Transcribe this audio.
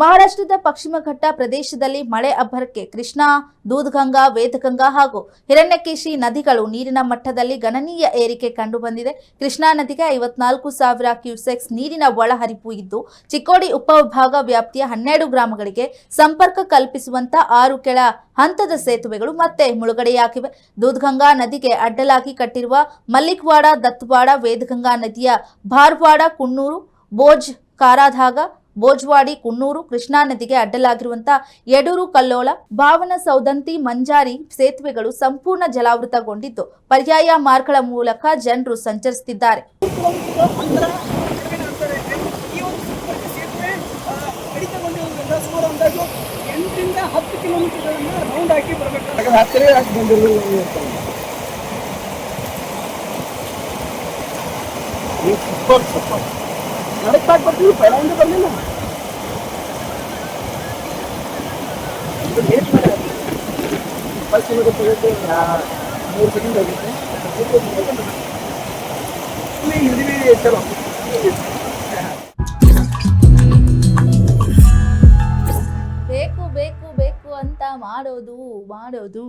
ಮಹಾರಾಷ್ಟ್ರದ ಪಶ್ಚಿಮ ಘಟ್ಟ ಪ್ರದೇಶದಲ್ಲಿ ಮಳೆ ಅಬ್ಬರಕ್ಕೆ ಕೃಷ್ಣಾ, ದೂದ್ಗಂಗಾ, ವೇದಗಂಗಾ ಹಾಗೂ ಹಿರಣ್ಯಕೇಶಿ ನದಿಗಳು ನೀರಿನ ಮಟ್ಟದಲ್ಲಿ ಗಣನೀಯ ಏರಿಕೆ ಕಂಡುಬಂದಿದೆ. ಕೃಷ್ಣಾ ನದಿಗೆ ಐವತ್ನಾಲ್ಕು ಸಾವಿರ ಕ್ಯೂಸೆಕ್ಸ್ ನೀರಿನ ಒಳಹರಿವು ಇದ್ದು, ಚಿಕ್ಕೋಡಿ ಉಪವಿಭಾಗ ವ್ಯಾಪ್ತಿಯ ಹನ್ನೆರಡು ಗ್ರಾಮಗಳಿಗೆ ಸಂಪರ್ಕ ಕಲ್ಪಿಸುವಂತ ಆರು ಕೆಳ ಹಂತದ ಸೇತುವೆಗಳು ಮತ್ತೆ ಮುಳುಗಡೆಯಾಗಿವೆ. ದೂದ್ಗಂಗಾ ನದಿಗೆ ಅಡ್ಡಲಾಗಿ ಕಟ್ಟಿರುವ ಮಲ್ಲಿಕ್ವಾಡ, ದತ್ವಾಡ, ವೇದಗಂಗಾ ನದಿಯ ಭಾರ್ವಾಡ ಕುನ್ನೂರು ಬೋಜ್ ಕಾರಾಧಾಗ ಬೋಜ್ವಾಡಿ ಕುನ್ನೂರು ಕೃಷ್ಣಾ ನದಿಗೆ ಅಡ್ಡಲಾಗಿರುವಂತಹ ಯಡೂರು ಕಲ್ಲೋಳ ಭಾವನ ಸೌದಂತಿ ಮಂಜಾರಿ ಸೇತುವೆಗಳು ಸಂಪೂರ್ಣ ಜಲಾವೃತಗೊಂಡಿದ್ದು ಪರ್ಯಾಯ ಮಾರ್ಗಗಳ ಮೂಲಕ ಜನರು ಸಂಚರಿಸುತ್ತಿದ್ದಾರೆ ಅಂತರ ಬೇಕು ಬೇಕು ಬೇಕು ಅಂತ ಮಾಡೋದು ಮಾಡೋದು.